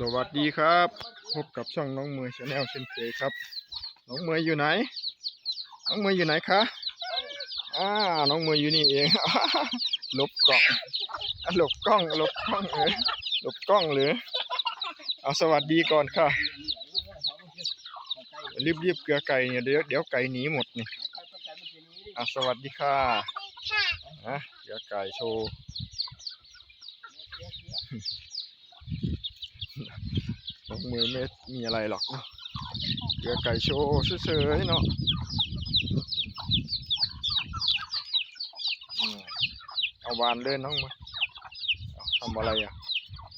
สวัสดีครับ พบกับช่องน้องเมย์ชาแนลเช่นเคยครับ น้องเมย์อยู่ไหน น้องเมย์อยู่ไหนคะอ่าน้องเมย์อยู่นี่เองหลบกล้องอะหลบกล้องหลบกล้องเออหลบกล้องหรือเอาสวัสดีก่อนค่ะ รีบๆเกลือไก่เนี่ยเดี๋ยวเดี๋ยวไก่หนีหมดนี่อะสวัสดีค่ะอะเกลือไก่โชว์ น้องมือไม่มีอะไรหรอกเนาะเกลือไก่โชว์เฉยๆเนาะเอาวานเล่นน้องมาทำอะไรอะ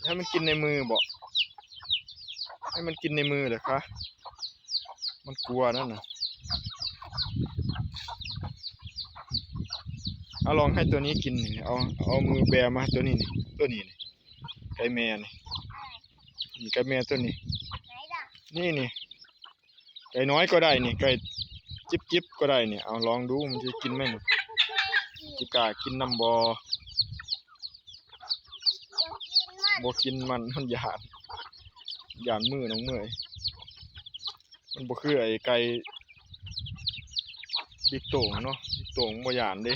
ให้มันกินในมือบอกให้มันกินในมือเหรอคะ มันกลัวนั่นน่ะเอาลองให้ตัวนี้กิน เอาเอามือแบมาตัวนี้นี่ตัวนี้นี่ไก่แม่นี่ นี่ไก่แม่ตัวนี้ไหนล่ะนี่นี่ไก่น้อยก็ได้นี่ไก่จิบจิบก็ได้นี่เอาลองดูมันจะกินไหมนี่จิกล้ากินน้ำบอเดี๋ยวกินมันบกินมันมันหยาดหยาดมือน้องเมื่อยมันบ่คือไอ้ไก่บิ๊กโต่งเนาะบิ๊กโต่งบ่หยาดเด้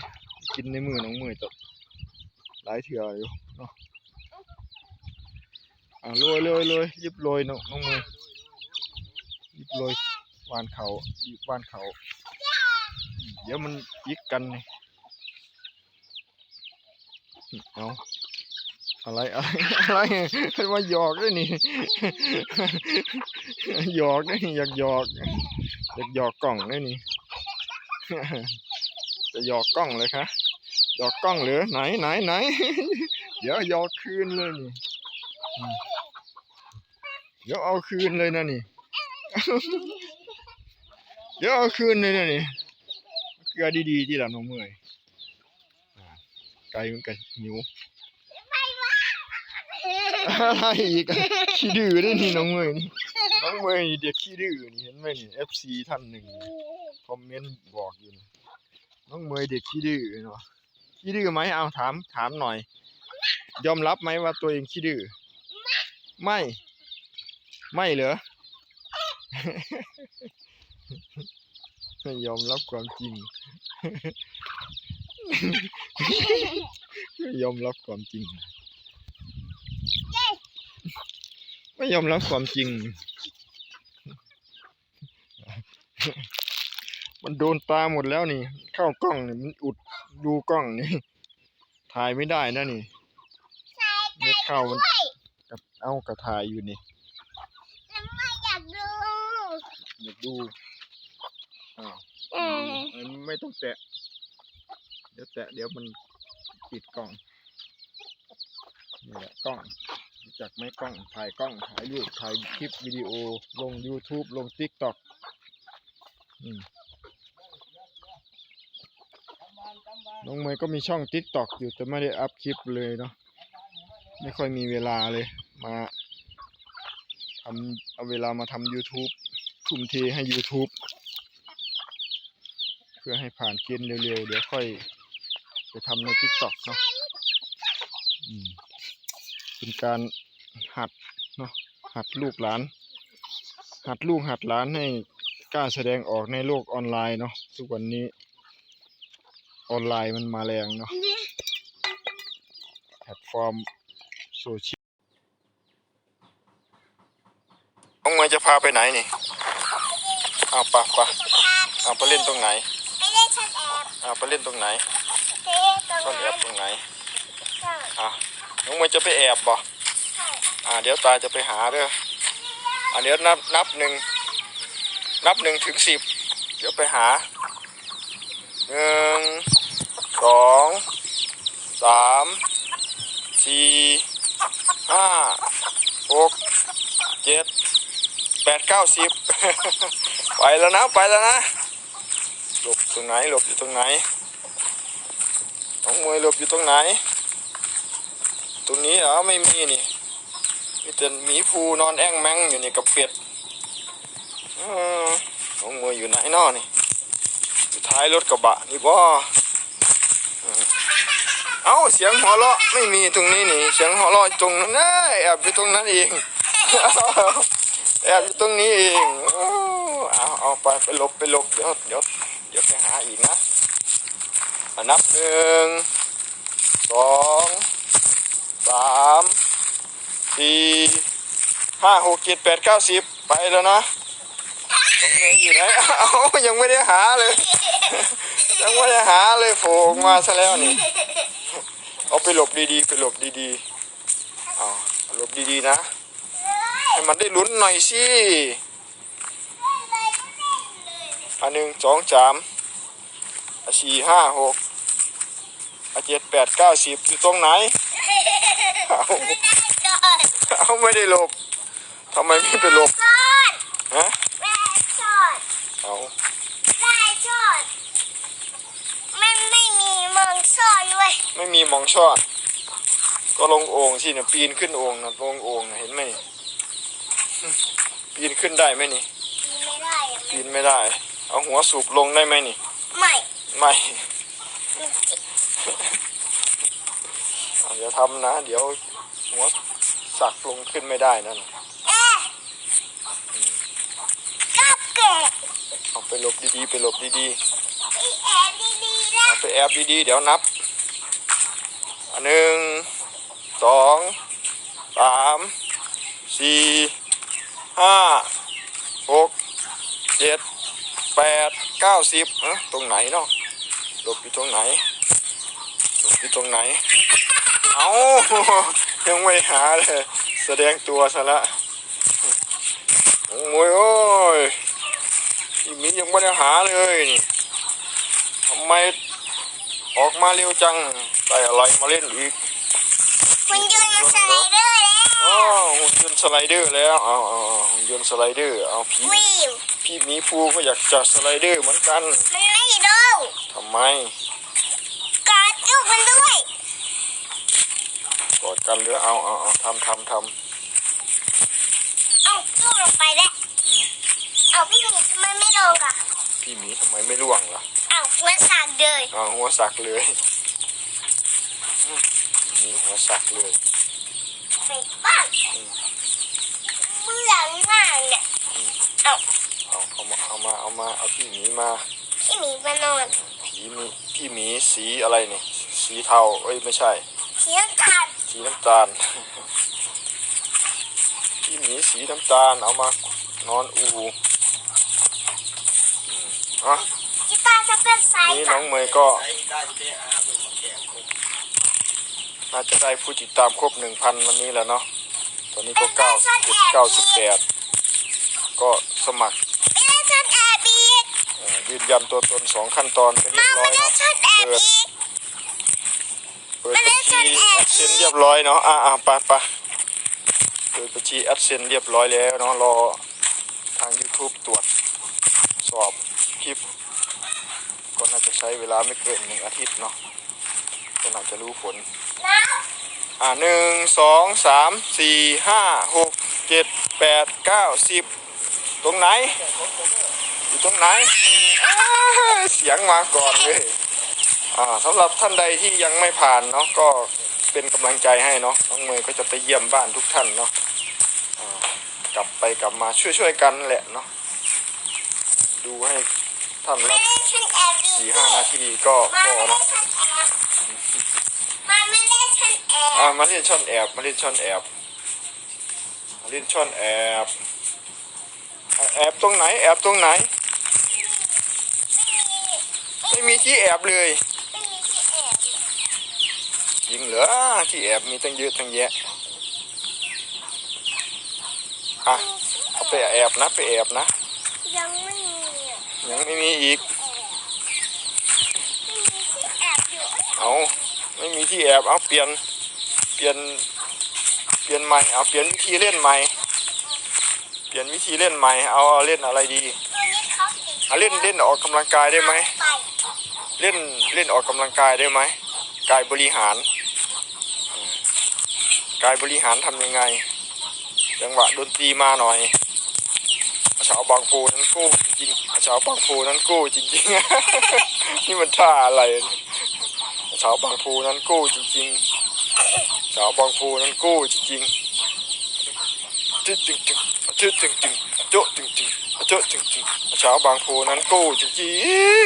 กินในมือน้องเมื่อยตบหลายเถื่ออยู่เนาะ อ่าโรยเลยเลยยิบโรยน้องน้องมือยิบโรยวานเขายิบวานเขา เดี๋ยวมันยิกกันนี่เอาอะไรอะไรอะไรมันมาหยอกด้วยนี่หยอกด้วยนี่อยากหยอกอยากหยอกกล่องด้วยนี่จะหยอกกล้องเลยคะหยอกกล้องหรือไหนไหนไหน เดี๋ยวหยอกคืนเลยนี่ เดี๋ยวเอาคืนเลยนะนี่ เดี๋ยวเอาคืนเลยนะนี่เกลือดีๆที่หลังน้องเมื่อยอ่าไกลมันกันหิวอะไรอีกอะขี้ดื้อด้วยนี่น้องเมย์นี่น้องเมย์นี่เด็กขี้ดื้อนี่เห็นไหมนี่ FC ท่านหนึ่งคอมเมนต์บอกอยู่นี่น้องเมย์เด็กขี้ดื้อเนาะขี้ดื้อไหมเอาถามถามหน่อย ยอมรับไหมว่าตัวเองขี้ดื้อไม่ ไม่เหรอ ไม่ยอมรับความจริง ไม่ยอมรับความจริง ไม่ยอมรับความจริง มันโดนตาหมดแล้วนี่ เข้ากล้องนี่มันอุดดูกล้องนี่ ถ่ายไม่ได้นะนี่ไม่เข้ามันกับเอากระถ่ายอยู่นี่ ไม่อยากดู อยากดูอ้าวเอออืมไม่ต้องแตะ เดี๋ยวแตะเดี๋ยวมันปิดกล้องนี่แหละกล้องรู้จักไหมกล้องถ่ายกล้องถ่ายรูปถ่ายคลิปวิดีโอลง YouTube ลง TikTok อืมน้องเมย์ก็มีช่อง TikTok อยู่แต่ไม่ได้อัพคลิปเลยเนาะไม่ค่อยมีเวลาเลยมาทำเอาเวลามาทำ YouTube ทุ่มเทให้ YouTube เพื่อให้ผ่านเกณฑ์เร็วๆ เดี๋ยวค่อยไปทำใน TikTok เนาะเป็นการหัดเนาะหัดลูกหลาน หัดลูกหัดหลานให้กล้าแสดงออกในโลกออนไลน์เนาะทุกวันนี้ออนไลน์มันมาแรงเนาะแพลตฟอร์มโซเชียลน้องเมย์จะพาไปไหนนี่ เอาปะปะเอาไปเล่นตรงไหนไปเล่นชันแอบเอาไปเล่นตรงไหนไปเล่นตรงซ่อนแอนั้บนตรงไหนใช่อะน้องเมย์จะไปแอบบ่ใช่อ่าเดี๋ยวตาจะไปหาเด้ออ่าเดี๋ยวนับนับหนึ่งนับหนึ่งถึงสิบเดี๋ยวไปหาหนึ่งสองสามสี่ห้าหกเจ็ดแปดเก้าสิบ ไปแล้วนะไปแล้วนะหลบตรงไหนหลบอยู่ตรงไหนน้องมวยหลบอยู่ตรงไหน ตรงนี้เหรอไม่มีนี่มีแต่หมีภูนอนแอ่งแมงอยู่นี่กับเป็ดเออน้องมวยอยู่ไหนนอนี่อยู่ท้ายรถกระบะนี่บ่เออเอ้าเสียงหัวเราะไม่มีตรงนี้นี่ เสียงหัวเราะตรงนั้นนะแอบอยู่ตรงนั้นเองแอบอยู่ตรงนี้เอง เอาเอาไปไปหลบไปหลบเดี๋ยวเดี๋ยวเดี๋ยวไปหาอีกนะอะนับหนึ่งสองสามสี่ห้าหกเจ็ดแปดเก้าสิบไปแล้วนะตรงนี้อยู่ไหนเอ้ายังไม่ได้หาเลย ยังไม่ได้หาเลยโผล่มาซะแล้วนี่เอาไปหลบดีๆไปหลบดีๆเอาหลบดีๆนะ ให้มันได้ลุ้นหน่อยสิ อันหนึ่งสองสามอันสี่ห้าหกอันเจ็ดแปดเก้าสิบอยู่ตรงไหน เอาเอาไม่ได้หลบทำไมไม่ไปหลบซ่อนฮะแม่ซ่อนเอาแม่ซ่อนมันไม่มีมองซ่อนเว้ยไม่มีมองช่อนก็ลงโอ่งสิเนี่ยปีนขึ้นโอ่งนะลงโอ่งน่ะเห็นไหมนี่ปีนขึ้นได้ไหมนี่ไม่ได้อะปีนไม่ได้ เอาหัวสูบลงได้ไหมนี่ ไม่ไม่อะเดี๋ยวทำนะ เดี๋ยวหัวสักลงขึ้นไม่ได้นั่นเอ๊ะกับเกิดเอาไปหลบดีๆ ไปหลบดีอีแอบดีๆๆนะเอาไปแอบดีๆ เดี๋ยวนับอันหนึ่งสองสามสี่ห้า หก เจ็ด แปด เก้าสิบเอะตรงไหนเนาะหลบอยู่ตรงไหนหลบอยู่ตรงไหน เอายังไม่หาเลย แสดงตัวซะละโอ้ยโอ้ยพี่หมียังไม่ได้หาเลยนี่ทำไมออกมาเร็วจังได้อะไรมาเล่นอีกคุณยนต์มาสไลเดอร์แล้วอ๋อหุ่นยนต์สไลเดอร์แล้วเอาเอาเอาหุ่นยนต์สไลเดอร์เอาพี่วิว พี่หมีภูก็อยากจะสไลเดอร์เหมือนกัน มันไม่โดนทำไม กอดลูกมันด้วยกอดกันหรือเอาเอาเอาทำทำทเอาลูกลงไปแล้วเอาพี่หมีทำไมไม่ลงอะำพี่หมีทำไมไม่ล่วงล่ะเอาหัวสั่นเลยเอาหัวสักเลยอืมหมีหัวสักเลยไปบ้านเมื่อหน้าเนี่ยเอา เอาเอามาเอามาเอามาเอาพี่หมีมาพี่หมีมานอนผีมีพี่หมีสีอะไรนี่สีเทาเอ้ยไม่ใช่เสียงขาดสีน้ำตาล พี่หมีสีน้ำตาลเอามานอนอูอืมอะกีตาร์จะเป็นสายนี่กัน้บองเมย์ก็น่าจะได้ผู้ติดตามครบหนึ่งพันวันนี้แหล้วเนาะ ตอนนี้ก็เก้าสิบเจ็ดเก้าสิบแปดก็สมัคร ไม่ได้ชนแอบอีก เอ่อ ยืนยันตัวตนสองขั้นตอนไปเรียมาบร้ไม่อยได้เนาะชนแอบอีกเปิดบัญชีแอดเซนเรียบร้อยเนาะอ่าอ่าไปไปเปิดบัญชีแอดเซนเรียบร้อยแล้วเนาะรอทาง YouTube ตรวจสอบคลิป ก็น่าจะใช้เวลาไม่เกินหนึ่งอาทิตย์เนาะก็น่าจะรู้ผลนะอ่าหนึ่งสองสามสี่ห้าหกเจ็ดแปดเก้าสิบตรงไหนอยู่ ตรงไหนอ้าเสียงมาก่อนเลยอ่าสำหรับท่านใดที่ยังไม่ผ่านเนาะก็เป็นกำลังใจให้เนาะน้องเมย์ก็จะไปเยี่ยมบ้านทุกท่านเนาะอ่ากลับไปกลับมาช่วยๆกันแหละเนาะดูให้ท่านไม่ละได้ชนแอบอีกสี่ห้านาทีก็มาพอไม่ได้เนาะชนแอบมาไม่ได้ชนแอบอ่ามาเล่นช่อนแอบมาเล่นช่อนแอบมาเล่นช่อนแอบอะแอบตรงไหนแอบตรงไหนไม่มีไม่มีที่แอบเลย ไม่มีที่แอบจริงเหรอที่แอบมีตั้งเยอะตั้งแยะอะเอาไปแอบนะไปแอบนะ ยังไม่มีอะยังไม่มีอีก ไม่มีที่แอบอยู่เอาไม่มีที่แอบเอาเปลี่ยนเปลี่ยนเปลี่ยนใหม่เอาเปลี่ยนวิธีเล่นใหม่ เปลี่ยนวิธีเล่นใหม่เอาเอาเล่นอะไรดีตัวนี้เขาติดเอาเล่นเล่นออกกำลังกายได้ไหม ไป เล่นเล่นออกกำลังกายได้ไหมกายบริหาร กายบริหารทำยังไง จังหวะดนตรีมาหน่อยชาวบางปูนั้นกู้จริงๆชาวบางปูนั้นกู้จริงๆ นี่มันท่าอะไรเนี่ยชาวบางปูนั้นกู้จริงๆชาวบางปูนั้นกู้จริงๆจึ๊งจึ๊งจึ๊งจึ๊งจึ๊งจึ๊งโจ๊ะจึ๊งจึ๊งโจ๊ะจึ๊งจึ๊งชาวบางโพนั้นโก้จริ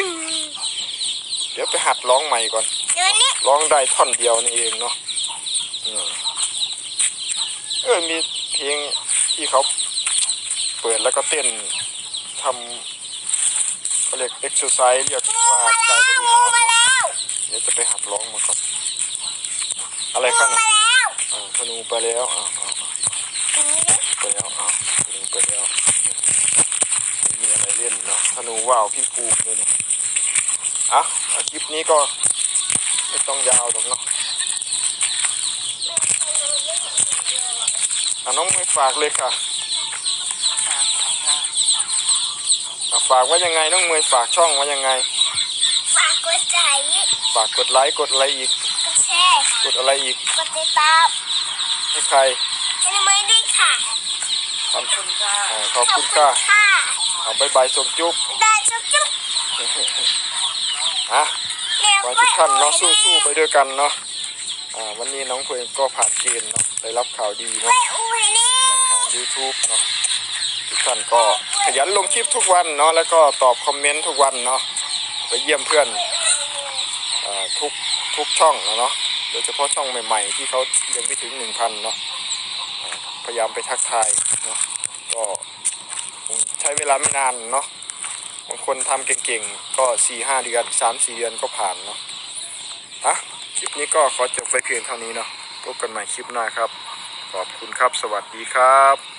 งๆ เดี๋ยวไปหัดร้องใหม่ก่อนเดี๋ยวนี้ร้องได้ท่อนเดียวนี่เองเนาะอืมเออมีเพลงที่เขาเปิดแล้วก็เต้นทำเขาเรียกเอ็กซ์ไซส์เรียกว่ามาการบแล้วริงูหารมาเนาะแล้วเดี๋ยวจะไปหัดร้องมาก่อนอะไรงูกันมานะแล้วอ่าธนูไปแล้วอ่าอ่าอ่าอืมไปแล้วอ่าธนูไปแล้วไม่มีอะไรเล่นเนาะธนูว่าวพี่ภูมิเลยนี่ อะอะคลิปนี้ก็ไม่ต้องยาวหรอกเนาะอะน้องมือฝากเลยค่ะอะฝากว่ายังไงน้องมือฝากช่องว่ายังไง ฝากกดใจฝากกดไลค์กดอะไรอีก กดแชร์กดอะไรอีก กดติดตามให้ใครให้ไม่ได้ค่ะ ขอบคุณค่ะขอบคุณค่ะค่ะเอาบายบายส่งจุ๊บได้จุ๊บจุ๊บ อะขอให้ทุกท่านเนาะสู้ๆไปด้วยกันเนาะวันนี้น้องเพลงก็ผ่านเกณฑ์เนาะได้รับข่าวดีเนาะยูทาง YouTube เนาะทุกท่านก็ขยันลงคลิปทุกวันเนาะแล้วก็ตอบคอมเมนต์ทุกวันเนาะไปเยี่ยมเพื่อนอทุกทุกช่องเนาะโดยเฉพาะช่องใหม่ ๆ ที่เขายังไม่ถึงหนึ่งพันเนาะพยายามไปทักทายเนาะก็ใช้เวลาไม่นานเนาะ บางคนทำเก่งๆ ก็สี่ห้าเดือนสามสี่เดือนก็ผ่านเนาะอะคลิปนี้ก็ขอจบไปเพียงเท่านี้เนาะพบกันใหม่คลิปหน้าครับ ขอบคุณครับ สวัสดีครับ